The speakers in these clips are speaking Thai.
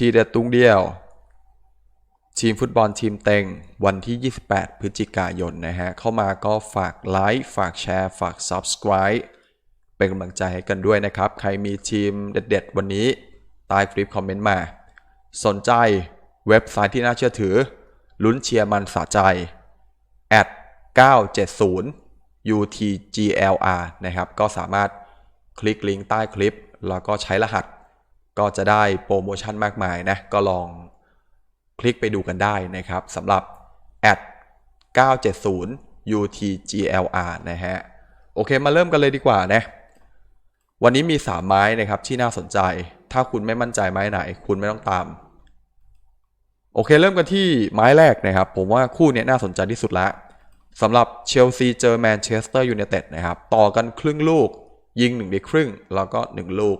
ทีเด็ดตุงเดียว ทีมฟุตบอลทีมเต็ง วันที่ 28 พฤศจิกายนนะฮะ เข้ามาก็ฝากไลค์ฝากแชร์ ฝาก Subscribe เป็นกำลังใจให้กันด้วยนะครับ ใครมีทีมเด็ดๆ วันนี้ใต้คลิปคอมเมนต์มา สนใจเว็บไซต์ที่น่าเชื่อถือ ลุ้นเชียร์มันสะใจ at 970 UTGLR นะครับ ก็สามารถคลิกลิงก์ใต้คลิป แล้วก็ใช้รหัส ก็จะได้โปรโมชั่นมากมายนะ ก็ลองคลิกไปดูกันได้นะครับสำหรับ at 970 UTGLR นะฮะ โอเคมาเริ่มกันเลยดีกว่านะ วันนี้มี 3 ไม้นะครับที่น่าสนใจ ถ้าคุณไม่มั่นใจไม้ไหน คุณไม่ต้องตาม โอเคเริ่มกันที่ไม้แรกนะครับ ผมว่าคู่นี้น่าสนใจที่สุดละสำหรับเชลซีเจอแมนเชสเตอร์ยูไนเต็ดนะครับ ต่อกันครึ่งลูก ยิง 1 ในครึ่ง แล้วก็ 1 ลูก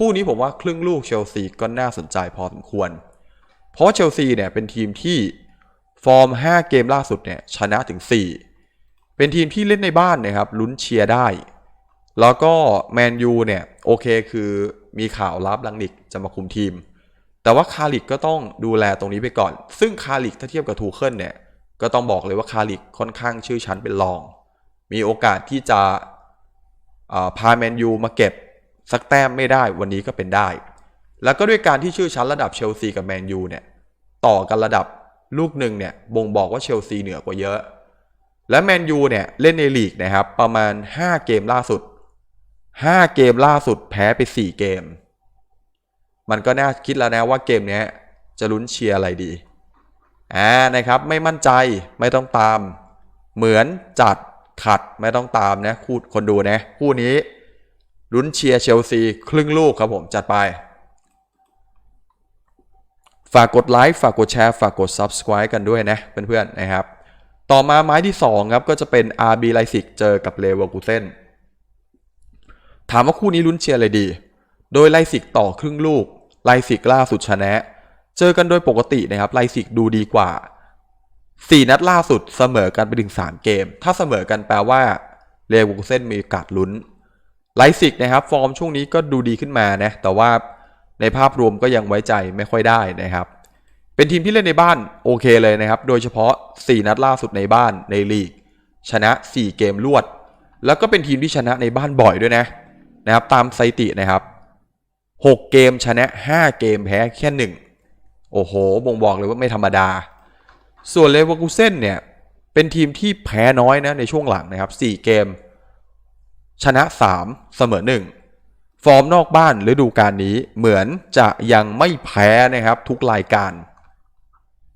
คู่นี้ผมว่าครึ่งลูกเชลซีก็น่าสนใจพอสมควร เพราะเชลซีเนี่ยเป็นทีมที่ฟอร์ม 5 เกมล่าสุดเนี่ยชนะถึง 4 เป็นทีมที่เล่นในบ้านนะครับลุ้นเชียร์ได้ แล้วก็แมนยูเนี่ยโอเคคือมีข่าวลับลังนิกจะมาคุมทีม แต่ว่าคาริกก็ต้องดูแลตรงนี้ไปก่อน ซึ่งคาริกถ้าเทียบกับทูเคิลเนี่ยก็ต้องบอกเลยว่าคาริกค่อนข้างชื่อชั้นเป็นรอง มีโอกาสที่จะพาแมนยูมาเก็บ สักแต้มไม่ได้วันนี้ก็เป็นได้ แล้วก็ด้วยการที่ชื่อชั้นระดับเชลซีกับแมนยูเนี่ยต่อกันระดับลูกหนึ่งเนี่ยบ่งบอกว่าเชลซีเหนือกว่าเยอะ และแมนยูเนี่ยเล่นในลีกนะครับประมาณ 5 เกมล่าสุด 5 เกมล่าสุดแพ้ไป 4 เกม มันก็น่าคิดแล้วนะว่าเกมนี้จะลุ้นเชียร์อะไรดีอ่านะครับไม่มั่นใจไม่ต้องตาม เหมือนจัดขัดไม่ต้องตามนะคู่คนดูนะคู่นี้ ลุ้นเชียร์เชลซีครึ่งลูกครับผมจัดไป ฝากกดไลค์ฝากกดแชร์ฝากกด Subscribe กันด้วยนะเพื่อนๆนะครับ ต่อมาไม้ที่ 2 ครับ ก็จะเป็น RB ไลซิกเจอกับเลเวอร์คูเซนถามว่าคู่นี้ลุ้นเชียร์อะไรดี โดยไลซิกต่อครึ่งลูกไลซิกล่าสุดชนะ เจอกันโดยปกตินะครับไลซิกดูดีกว่า 4 นัดล่าสุดเสมอกันไปถึง3เกม ถ้าเสมอกันแปลว่าเลเวอร์คูเซนมีโอกาสลุ้น ไลซิกนะครับฟอร์มช่วงนี้ก็ดูดีขึ้นมานะแต่ว่าในภาพรวมก็ยังไว้ใจไม่ค่อยได้นะครับ เป็นทีมที่เล่นในบ้านโอเคเลยนะครับ โดยเฉพาะ 4 นัดล่าสุดในบ้านในลีก ชนะ 4 เกมรวด แล้วก็เป็นทีมที่ชนะในบ้านบ่อยด้วยนะนะครับ ตามสถิตินะครับ 6 เกมชนะ 5 เกมแพ้แค่1โอ้โห บ่งบอกเลยว่าไม่ธรรมดา ส่วนเลเวอร์คูเซนเนี่ยเป็นทีมที่แพ้น้อยนะในช่วงหลังนะครับ 4 เกม ชนะ 3 เสมอ 1 ฟอร์มนอกบ้านฤดูกาลนี้เหมือนจะยังไม่แพ้นะครับ ทุกรายการ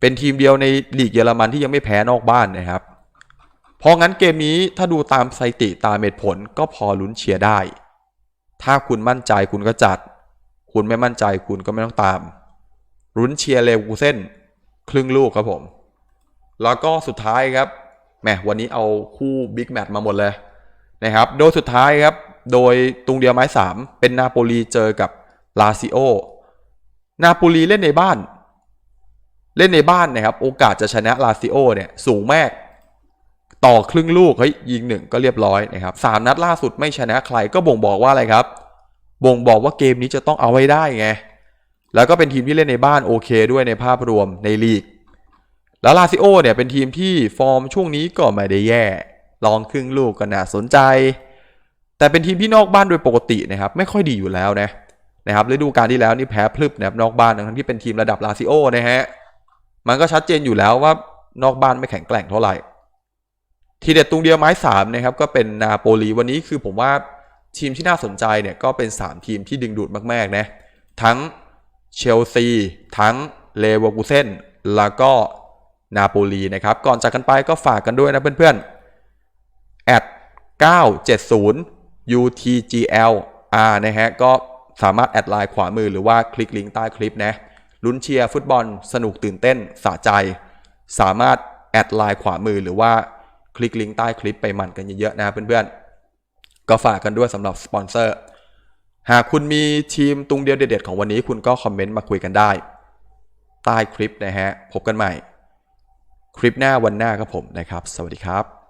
เป็นทีมเดียวในลีกเยอรมันที่ยังไม่แพ้นอกบ้านนะครับ เพราะงั้นเกมนี้ถ้าดูตามสถิติตามเหตุผลก็พอลุ้นเชียร์ได้ ถ้าคุณมั่นใจคุณก็จัด คุณไม่มั่นใจคุณก็ไม่ต้องตามลุ้นเชียร์เลวกูเส้นครึ่งลูกครับผม แล้วก็สุดท้ายครับแหมวันนี้เอาคู่บิ๊กแมตช์มาหมดเลย นะครับ โดยสุดท้ายครับ โดยตรงเดียวไม้สามเป็นนาโปลีเจอกับลาซิโอ นาโปลีเล่นในบ้าน เล่นในบ้านนะครับ โอกาสจะชนะลาซิโอเนี่ยสูงมาก ต่อครึ่งลูกเฮ้ยยิงหนึ่งก็เรียบร้อยนะครับสามนัดล่าสุดไม่ชนะใครก็บ่งบอกว่าอะไรครับ บ่งบอกว่าเกมนี้จะต้องเอาไว้ได้ไง แล้วก็เป็นทีมที่เล่นในบ้านโอเคด้วยในภาพรวมในลีกแล้วลาซิโอเนี่ยเป็นทีมที่ฟอร์มช่วงนี้ก็ไม่ได้แย่ ลองครึ่งลูกก็น่าสนใจ แต่เป็นทีมที่นอกบ้านโดยปกตินะครับไม่ค่อยดีอยู่แล้วนะนะครับฤดูกาลที่แล้วนี่แพ้พลึบนะครับนอกบ้านทั้งที่เป็นทีมระดับลาซิโอนะฮะมันก็ชัดเจนอยู่แล้วว่านอกบ้านไม่แข็งแกร่งเท่าไหร่ ทีเด็ดตรงเดียวไม้สามนะครับก็เป็นนาโปลีวันนี้คือผมว่าทีมที่น่าสนใจเนี่ยก็เป็น 3 ทีมที่ดึงดูดมากๆนะทั้งเชลซีทั้งเลเวอร์คูเซนแล้วก็นาโปลีนะครับ ก่อนจากกันไปก็ฝากกันด้วยนะเพื่อนๆ at 970 UTGL R นะฮะ ก็สามารถแอดไลน์ขวามือหรือว่าคลิกลิงก์ใต้คลิปนะลุ้นเชียร์ฟุตบอลสนุกตื่นเต้นสะใจ สามารถแอดไลน์ขวามือหรือว่าคลิกลิงก์ใต้คลิปไปมันกันเยอะๆนะเพื่อนๆ ก็ฝากกันด้วยสำหรับสปอนเซอร์ หากคุณมีทีมตุงเดียวเด็ดๆของวันนี้คุณก็คอมเมนต์มาคุยกันได้ ใต้คลิปนะฮะ พบกันใหม่ คลิปหน้าวันหน้าครับผมนะครับ สวัสดีครับ